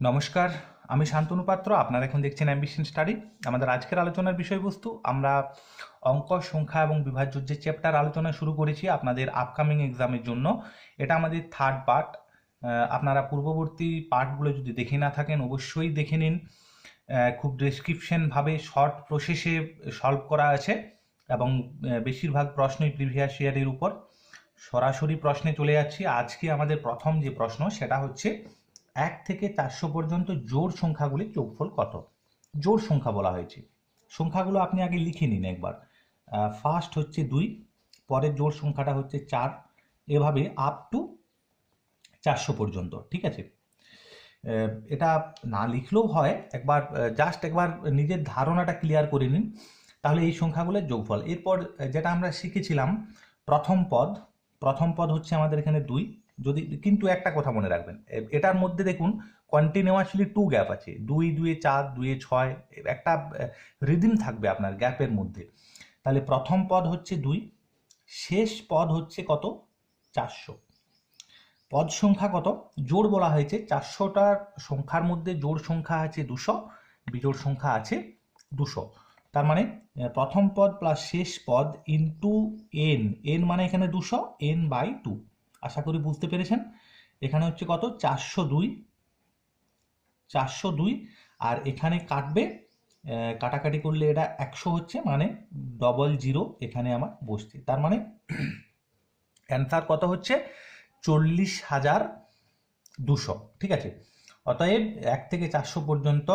নমস্কার, আমি শান্তনু পাত্র, আপনারা এখন দেখছেন অ্যাম্বিশন স্টাডি আমাদের আজকের আলোচনার বিষয়বস্তু, আমরা অঙ্ক, সংখ্যা এবং বিভাজ্য যে চ্যাপ্টার আলোচনা শুরু করেছি আপনাদের আপকামিং এক্সামের জন্য, এটা আমাদের থার্ড পার্ট আপনারা পূর্ববর্তী পার্টগুলো যদি দেখে না থাকেন, অবশ্যই দেখে নিন। খুব ডেসক্রিপশনভাবে শর্ট প্রসেসে সলভ করা আছে এবং বেশিরভাগ প্রশ্নই প্রিভিয়াস ইয়ারের উপর। সরাসরি প্রশ্নে চলে যাচ্ছি। আজকে আমাদের প্রথম যে প্রশ্ন, সেটা হচ্ছে এক থেকে চারশো পর্যন্ত জোর সংখ্যাগুলির যোগফল কত? জোর সংখ্যা বলা হয়েছে। সংখ্যাগুলো আপনি আগে লিখে নিন একবার। ফার্স্ট হচ্ছে দুই, পরের জোর সংখ্যাটা হচ্ছে চার। এভাবে আপ টু চারশো পর্যন্ত, ঠিক আছে? এটা না লিখলেও হয়। একবার জাস্ট একবার নিজের ধারণাটা ক্লিয়ার করে নিন, তাহলে এই সংখ্যাগুলোর যোগফল। এরপর যেটা আমরা শিখেছিলাম, প্রথম পদ। প্রথম পদ হচ্ছে আমাদের এখানে দুই। যদি, কিন্তু একটা কথা মনে রাখবেন এটার মধ্যে দেখুন কন্টিনিউয়াসলি টু গ্যাপ আছে, দুই দুয়ে চার দুয়ে ছয়, একটা রিদিম থাকবে আপনার গ্যাপের মধ্যে। তাহলে প্রথম পদ হচ্ছে দুই, শেষ পদ হচ্ছে কত? চারশো। পদ সংখ্যা কত? জোড় বলা হয়েছে, চারশোটার সংখ্যার মধ্যে জোড় সংখ্যা আছে দুশো, বিজোড় সংখ্যা আছে দুশো। তার মানে প্রথম পদ প্লাস শেষ পদ ইন্টু এন এন মানে এখানে দুশো এন বাই টু আশা করি বুঝতে পেরেছেন। এখানে হচ্ছে কত? চারশো দুই। চারশো দুই। আর এখানে কাটবে কাটাকাটি করলে এটা একশো হচ্ছে মানে ডবল জিরো এখানে আমার বসছে। তার মানে অ্যান্সার কত হচ্ছে? চল্লিশ হাজার দুশো। ঠিক আছে? অতএব এক থেকে চারশো পর্যন্ত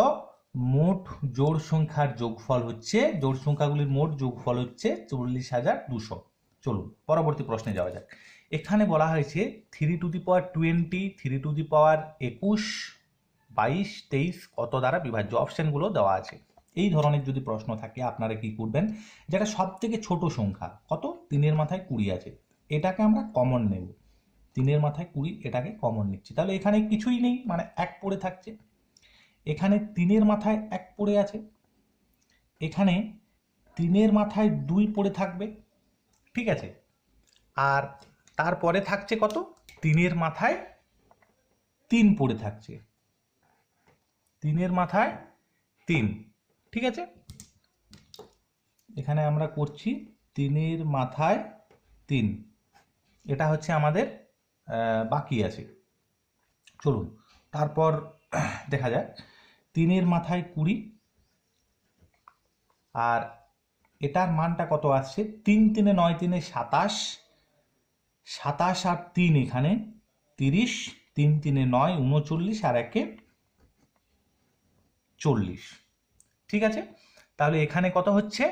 মোট জোড় সংখ্যার যোগফল হচ্ছে, জোড় সংখ্যাগুলির মোট যোগফল হচ্ছে চল্লিশ হাজার দুশো। চলুন, পরবর্তী প্রশ্নে যাওয়া যাক। এখানে বলা হয়েছে three to the power twenty three to the power একুশ, বাইশ, তেইশ, কত দ্বারা বিভাজ্য অপশনগুলো দেওয়া আছে। এই ধরনের যদি প্রশ্ন থাকে, আপনারা কি করবেন? যেটা সব থেকে ছোট সংখ্যা, কত? তিনের মাথায় কুড়ি আছে। এটাকে আমরা কমন নেব। তিনের মাথায় কুড়ি, এটাকে কমন নিচ্ছি। তাহলে এখানে কিছুই নেই মানে এক পড়ে থাকছে। এখানে তিনের মাথায় এক পড়ে আছে। এখানে তিনের মাথায় দুই পড়ে থাকবে। ঠিক আছে? আর তারপরে থাকছে কত? তিনের মাথায় তিন পড়ে থাকছে। তিনের মাথায় তিন, ঠিক আছে? এখানে আমরা করছি তিনের মাথায় তিন। এটা হচ্ছে আমাদের বাকি আছে। চলুন, তারপর দেখা যাক। তিনের মাথায় কুড়ি, আর এটার মানটা কত আসছে? তিন তিনে নয় তিনে সাতাশ সাতাশ আর তিন এখানে, তিরিশ তিন তিনে নয়, উনচল্লিশ আর একে চল্লিশ। ঠিক আছে? তাহলে এখানে কত হচ্ছে?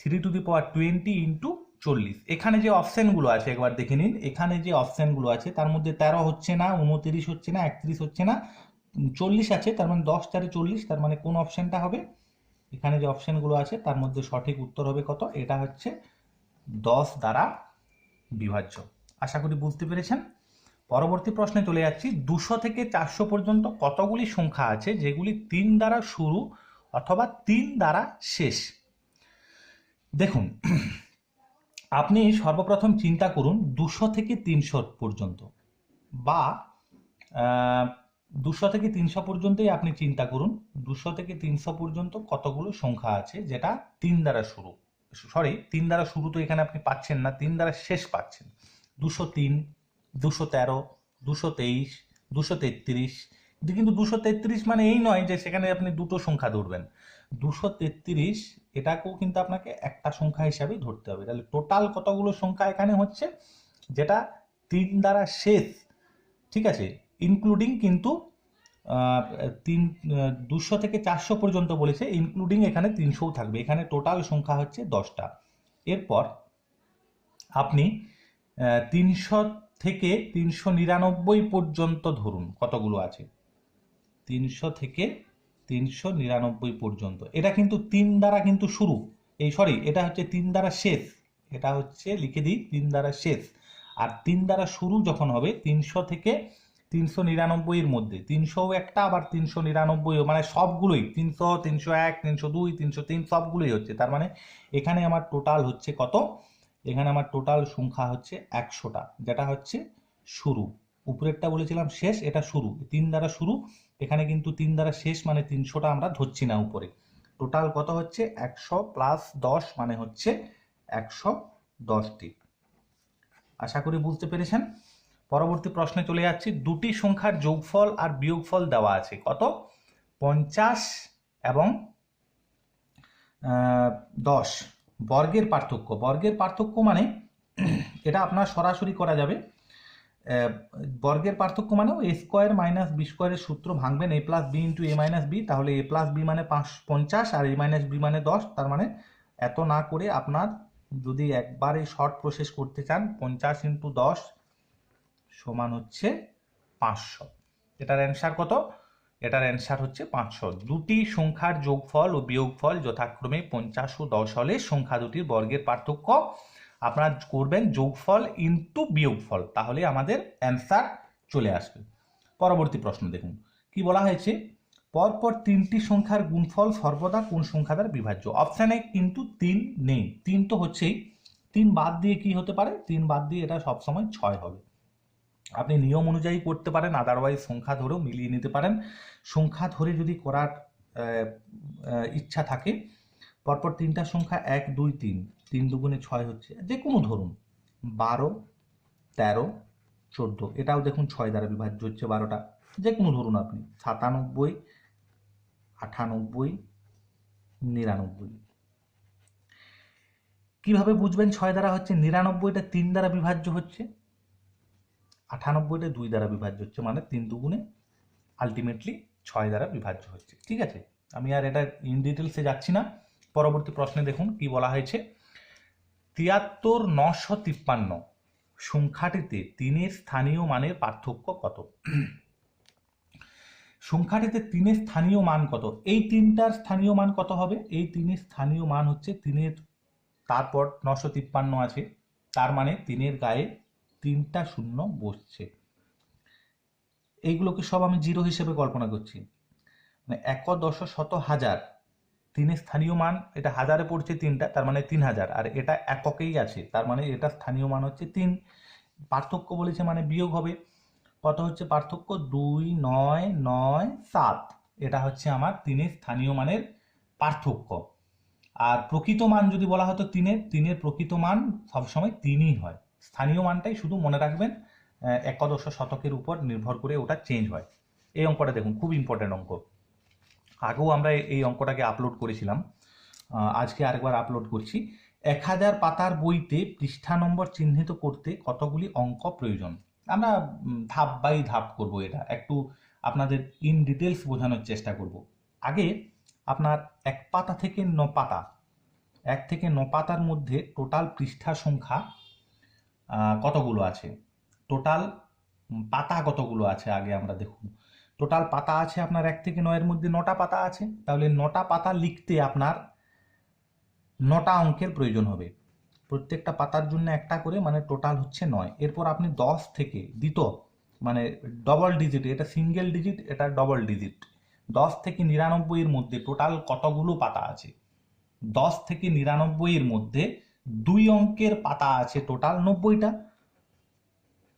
Three to the power twenty into চল্লিশ। এখানে যে অপশানগুলো আছে, একবার দেখে নিন। এখানে যে অপশানগুলো আছে, তার মধ্যে তেরো হচ্ছে না, উনতিরিশ হচ্ছে না, একত্রিশ হচ্ছে না, চল্লিশ আছে, তার মানে দশ চারে চল্লিশ, তার মানে কোন অপশানটা হবে? এখানে যে অপশানগুলো আছে, তার মধ্যে সঠিক উত্তর হবে কত? এটা হচ্ছে দশ দ্বারা বিভাজ্য। আশা করি বুঝতে পেরেছেন। পরবর্তী প্রশ্নে চলে যাচ্ছি। দুশো থেকে চারশো পর্যন্ত কতগুলি সংখ্যা আছে যেগুলি তিন দ্বারা শুরু অথবা তিন দ্বারা শেষ? দেখুন, আপনি সর্বপ্রথম চিন্তা করুন দুশো থেকে তিনশো পর্যন্ত বা দুশো থেকে তিনশো পর্যন্তই আপনি চিন্তা করুন। দুশো থেকে তিনশো পর্যন্ত কতগুলো সংখ্যা আছে যেটা তিন দ্বারা শুরু, সরি, তিন দ্বারা শুরু তো এখানে আপনি পাচ্ছেন না, তিন দ্বারা শেষ পাচ্ছেন। দুশো তিন, দুশো তেরো, দুশো তেইশ, দুশো তেত্রিশ। কিন্তু দুশো তেত্রিশ মানে এই নয় যে সেখানে আপনি দুটো সংখ্যা ধরবেন। দুশো তেত্রিশ, এটাকেও কিন্তু আপনাকে একটা সংখ্যা হিসাবেই ধরতে হবে। তাহলে টোটাল কতগুলো সংখ্যা এখানে হচ্ছে? যেটা তিন দ্বারা শেষ, ঠিক আছে? ইনক্লুডিং কিন্তু তিন, দুশো থেকে চারশো পর্যন্ত বলেছে, ইনক্লুডিং এখানে তিনশোও থাকবে। এখানে টোটাল সংখ্যা হচ্ছে দশটা। এরপর আপনি তিনশো থেকে তিনশো নিরানব্বই পর্যন্ত ধরুন, কতগুলো আছে? তিনশো থেকে তিনশো নিরানব্বই পর্যন্ত। এটা কিন্তু তিন দ্বারা কিন্তু শুরু। এই সরি এটা হচ্ছে তিন দ্বারা শেষ। এটা হচ্ছে, লিখে দিই, তিন দ্বারা শেষ। আর তিন দ্বারা শুরু যখন হবে, তিনশো থেকে তিনশো নিরানব্বইয়ের মধ্যে তিনশো একটা, আবার তিনশো নিরানব্বই মানে সবগুলোই, তিনশো তিনশো এক, তিনশো দুই, তিনশো তিন, সবগুলোই হচ্ছে। তার মানে এখানে আমার টোটাল হচ্ছে কত? এখানে আমার টোটাল সংখ্যা হচ্ছে একশোটা। যেটা হচ্ছে শুরু। উপরেরটা বলেছিলাম শেষ, এটা শুরু। তিন দ্বারা শুরু, এখানে কিন্তু তিন দ্বারা শেষ মানে তিনশোটা আমরা ধরছি না উপরে। টোটাল কত হচ্ছে? একশো প্লাস দশ মানে হচ্ছে একশো দশটি। আশা করি বুঝতে পেরেছেন? পরবর্তী প্রশ্নে চলে যাচ্ছি। দুটি সংখ্যার যোগফল আর বিয়োগফল দেওয়া আছে। কত? পঞ্চাশ এবং দশ। বর্গের পার্থক্য। বর্গের পার্থক্য মানে এটা আপনার সরাসরি করা যাবে। বর্গের পার্থক্য মানে এ স্কোয়ার মাইনাস বি স্কোয়ারের সূত্র ভাঙবেন A plus B into A minus B তাহলে এ প্লাস বি মানে পাঁচ পঞ্চাশ আর এ মাইনাস বি মানে দশ, তার মানে এত না করে আপনার যদি একবারে শর্ট প্রসেস করতে চান, পঞ্চাশ ইন্টু দশ সমান হচ্ছে পাঁচশো। এটার অ্যান্সার কত? এটার অ্যান্সার হচ্ছে পাঁচশো। দুটি সংখ্যার যোগফল ও বিয়োগফল যথাক্রমে পঞ্চাশ ও দশ হলে সংখ্যা দুটির বর্গের পার্থক্য। আপনারা করবেন যোগফল ইন্টু বিয়োগফল, তাহলে আমাদের অ্যান্সার চলে আসবে। পরবর্তী প্রশ্ন দেখুন। কি বলা হয়েছে? পরপর তিনটি সংখ্যার গুণফল সর্বদা কোন সংখ্যা দ্বারা বিভাজ্য অপশানে কিন্তু তিন নেই। তিন তো হচ্ছেই। তিন বাদ দিয়ে কি হতে পারে? তিন বাদ দিয়ে এটা সবসময় ছয় হবে। আপনি নিয়ম অনুযায়ী করতে পারেন আদারওয়াইজ সংখ্যা ধরেও মিলিয়ে নিতে পারেন। সংখ্যা ধরে যদি করার ইচ্ছা থাকে, পরপর তিনটা সংখ্যা এক, দুই, তিন তিন দুগুণে ছয় হচ্ছে যে কোনো ধরুন, বারো, তেরো, চোদ্দ, এটাও দেখুন ছয় দ্বারা বিভাজ্য হচ্ছে বারোটা যে কোনো ধরুন আপনি, সাতানব্বই আটানব্বই নিরানব্বই। কীভাবে বুঝবেন ছয় দ্বারা হচ্ছে নিরানব্বইটা তিন দ্বারা বিভাজ্য হচ্ছে? আটানব্বইটা দুই দ্বারা বিভাজ্য হচ্ছে মানে তিন দুগুণে আলটিমেটলি ছয় দ্বারা বিভাজ্য হচ্ছে। ঠিক আছে? আমি আর এটা ইন ডিটেলসে যাচ্ছি না। পরবর্তী প্রশ্নে দেখুন কি বলা হয়েছে। তিয়াত্তর নশো তিপ্পান্ন সংখ্যাটিতে তিনের স্থানীয় মানের পার্থক্য কত? সংখ্যাটিতে তিনের স্থানীয় মান কত? এই তিনটার স্থানীয় মান কত হবে? এই তিনের স্থানীয় মান হচ্ছে তিনের, তারপর নশো তিপ্পান্ন আছে। তার মানে তিনের গায়ে তিনটা শূন্য বসছে। এইগুলোকে সব আমি জিরো হিসেবে কল্পনা করছি। মানে এক দশ শত হাজার তিনের স্থানীয় মান, এটা হাজারে পড়ছে তিনটা, তার মানে তিন হাজার। আর এটা এককেই আছে, তার মানে এটা স্থানীয় মান হচ্ছে তিন। পার্থক্য বলেছে মানে বিয়োগ হবে। কত হচ্ছে পার্থক্য? দুই, নয় নয়, সাত। এটা হচ্ছে আমার তিনের স্থানীয় মানের পার্থক্য। আর প্রকৃত মান যদি বলা হতো তিনের তিনের প্রকৃত মান সবসময় তিনই হয়। স্থানীয় মানটাই শুধু মনে রাখবেন একাদশ শতকের উপর নির্ভর করে ওটা চেঞ্জ হয়। এই অঙ্কটা দেখুন, খুব ইম্পর্টেন্ট অঙ্ক। আগেও আমরা এই- অঙ্কটাকে আপলোড করেছিলাম আজকে আরেকবার আপলোড করছি। এক হাজার পাতার বইতে পৃষ্ঠা নম্বর চিহ্নিত করতে কতগুলি অঙ্ক প্রয়োজন? আমরা ধাপ বাই ধাপ করব এটা। একটু আপনাদের ইন ডিটেলস বোঝানোর চেষ্টা করব। আগে আপনার এক পাতা থেকে ন পাতা, এক থেকে ন পাতার মধ্যে টোটাল পৃষ্ঠা সংখ্যা কতগুলো আছে? টোটাল পাতা কতগুলো আছে আগে আমরা দেখুন। টোটাল পাতা আছে আপনার এক থেকে নয়ের মধ্যে নটা পাতা আছে। তাহলে নটা পাতা লিখতে আপনার নটা অঙ্কের প্রয়োজন হবে। প্রত্যেকটা পাতার জন্য একটা করে মানে টোটাল হচ্ছে নয়। এরপর আপনি দশ থেকে দ্বিতীয় মানে ডবল ডিজিট এটা সিঙ্গেল ডিজিট এটা ডবল ডিজিট দশ থেকে নিরানব্বইয়ের মধ্যে টোটাল কতগুলো পাতা আছে? দশ থেকে নিরানব্বইয়ের মধ্যে দুই অঙ্কের পাতা আছে টোটাল নব্বইটা।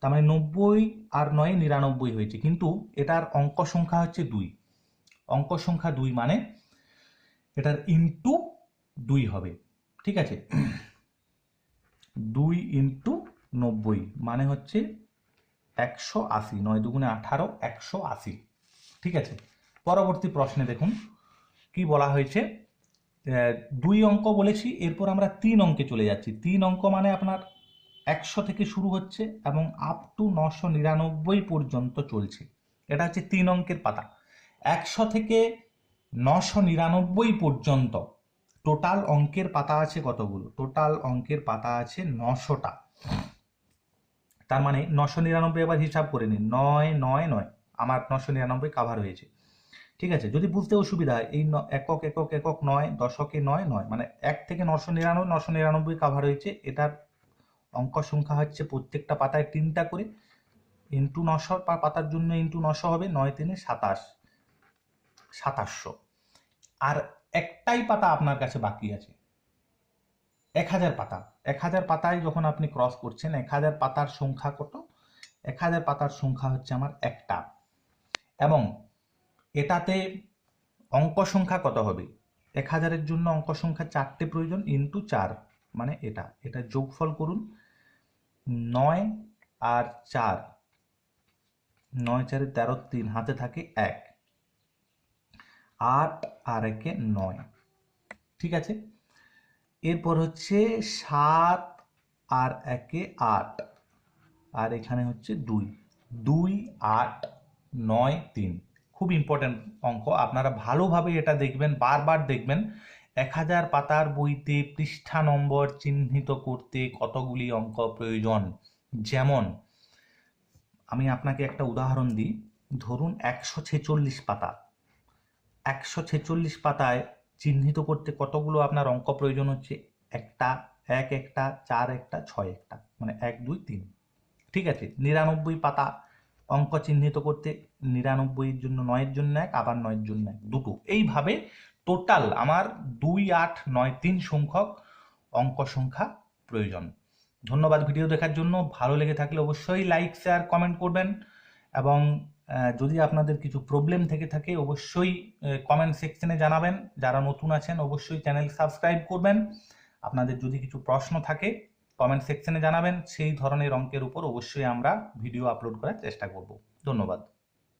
তার মানে নব্বই আর নয় নিরানব্বই হয়েছে। কিন্তু এটার অঙ্ক সংখ্যা হচ্ছে দুই। অঙ্ক সংখ্যা দুই মানে এটার ইন্টু দুই হবে। ঠিক আছে? দুই ইন্টু নব্বই মানে হচ্ছে একশো আশি, নয় দুগুণে আঠারো, একশো আশি। ঠিক আছে? পরবর্তী প্রশ্নে দেখুন, কি বলা হয়েছে? দুই অঙ্ক বলেছি, এরপর আমরা তিন অঙ্কে চলে যাচ্ছি। তিন অঙ্ক মানে আপনার একশো থেকে শুরু হচ্ছে এবং আপ টু নশো নিরানব্বই পর্যন্ত চলছে। এটা হচ্ছে তিন অঙ্কের পাতা। একশো থেকে নশো নিরানব্বই পর্যন্ত টোটাল অঙ্কের পাতা আছে কতগুলো? টোটাল অঙ্কের পাতা আছে নশোটা। তার মানে নশো নিরানব্বই আবার হিসাব করে নিন। নয় নয় নয়। আমার নশো নিরানব্বই কাভার হয়েছে। ঠিক আছে? যদি বুঝতে অসুবিধা হয়, এই একক একক একক নয়, দশকে নয় নয় মানে এক থেকে নশো নিরানব্বই নশো নিরানব্বই কাভার হয়েছে। এটার অঙ্ক সংখ্যা হচ্ছে প্রত্যেকটা পাতায় তিনটা করে। ইন্টু নশো পাতার জন্য ইন্টু নশো হবে, নয় তিনে সাতাশ, সাতাশশো। আর একটাই পাতা আপনার কাছে বাকি আছে। এক হাজার পাতা। এক হাজার পাতায় যখন আপনি ক্রস করছেন, এক হাজার পাতার সংখ্যা কত? এক হাজার পাতার সংখ্যা হচ্ছে আমার একটা। এবং এটাতে অঙ্ক সংখ্যা কত হবে? এক হাজারের জন্য অঙ্ক সংখ্যা চারটে প্রয়োজন ইন্টু চার মানে এটা। এটা যোগফল করুন নয় আর চার। নয় চারে তেরো, তিন, হাতে থাকে এক। আট আর একে নয়। ঠিক আছে? এরপর হচ্ছে সাত আর একে আট। আর এখানে হচ্ছে দুই। দুই, আট, নয়, তিন। খুব ইম্পর্ট্যান্ট অঙ্ক। আপনারা ভালোভাবে এটা দেখবেন, বারবার দেখবেন। এক হাজার পাতার বইতে পৃষ্ঠা নম্বর চিহ্নিত করতে কতগুলি অঙ্ক প্রয়োজন। যেমন, আমি আপনাকে একটা উদাহরণ দিই। ধরুন একশো ছেচল্লিশ পাতা। একশো ছেচল্লিশ পাতায় চিহ্নিত করতে কতগুলো আপনার অঙ্ক প্রয়োজন হচ্ছে? একটা, এক একটা, চার একটা, ছয় একটা। মানে এক, দুই, তিন। ঠিক আছে? নিরানব্বই পাতা অঙ্ক চিহ্নিত করতে নিরানব্বইয়ের জন্য নয়ের জন্য এক, আবার নয়ের জন্য এক, দুটো। এইভাবে টোটাল আমার দুই, আট, নয়, তিন সংখ্যক অঙ্ক সংখ্যা প্রয়োজন। ধন্যবাদ ভিডিও দেখার জন্য। ভালো লেগে থাকলে অবশ্যই লাইক শেয়ার কমেন্ট করবেন এবং যদি আপনাদের কিছু প্রবলেম থেকে থাকে অবশ্যই কমেন্ট সেকশনে জানাবেন। যারা নতুন আছেন অবশ্যই চ্যানেল সাবস্ক্রাইব করবেন। আপনাদের যদি কিছু প্রশ্ন থাকে কমেন্ট সেকশনে জানাবেন, সেই ধরনের অঙ্কের উপর অবশ্যই আমরা ভিডিও আপলোড করার চেষ্টা করব। ধন্যবাদ।